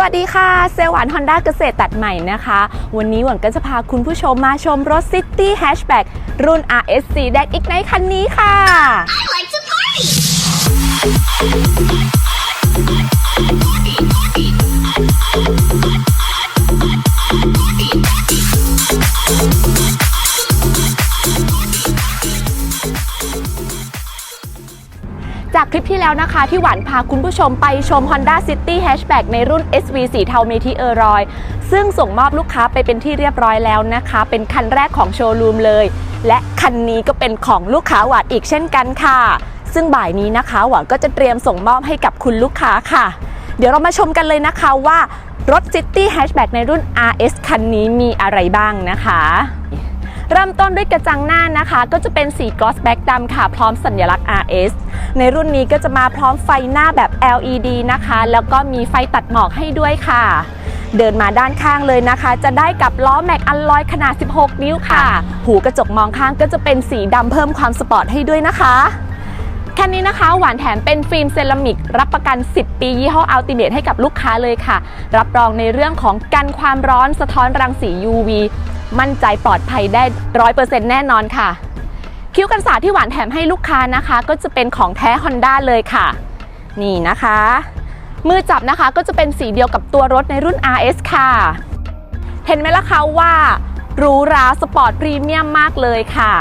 วัสดีค่ะ เซลหวานฮอนด้าเกษตรตัดใหม่นะคะ วันนี้หวันก็จะพาคุณผู้ชมมาชมรถ City Hatchback รุ่น RSC แดกอีกในคันนี้ค่ะ จากคลิปที่แล้วนะคะ ที่หวานพาคุณผู้ชมไปชม Honda City Hatchback ในรุ่น SV สีเทาเมทิเออรอย ซึ่งส่งมอบลูกค้าไปเป็นที่เรียบร้อยแล้วนะคะ เป็นคันแรกของโชว์รูมเลย และคันนี้ก็เป็นของลูกค้าหวานอีกเช่นกันค่ะ ซึ่งบ่ายนี้นะคะ หวานก็จะเตรียมส่งมอบให้กับคุณลูกค้าค่ะ เดี๋ยวเรามาชมกันเลยนะคะว่ารถ City Hatchback ในรุ่น RS คันนี้มีอะไรบ้างนะคะ เริ่มต้นด้วยกระจังหน้านะคะ ก็จะเป็นสีกลอสแบ็กดำค่ะ พร้อมสัญลักษณ์ RS ในรุ่นนี้ก็จะมาพร้อมไฟหน้าแบบ LED นะคะ แล้วก็มีไฟตัดหมอกให้ด้วยค่ะ เดินมาด้านข้างเลยนะคะ จะได้กับล้อแม็กอัลลอยขนาด 16 นิ้วค่ะ หูกระจกมองข้างก็จะเป็นสีดำเพิ่มความสปอร์ตให้ด้วยนะคะคันนี้นะคะหวานแถมเป็นฟิล์มเซรามิก รับประกัน 10 ปียี่ห้ออัลติเมทให้กับลูกค้าเลยค่ะ รับรองในเรื่องของกันความร้อนสะท้อนรังสี UV มั่นใจปลอดภัยได้ร้อยเปอร์เซ็นต์แน่นอนค่ะ คิ้วกันสาดที่หวานแถมให้ลูกค้านะคะ ก็จะเป็นของแท้ Honda เลยค่ะ นี่นะคะ มือจับนะคะก็จะเป็นสีเดียวกับตัวรถในรุ่น RS ค่ะ เห็นไหมล่ะคะว่าหรูหราสปอร์ตพรีเมียมมากเลยค่ะ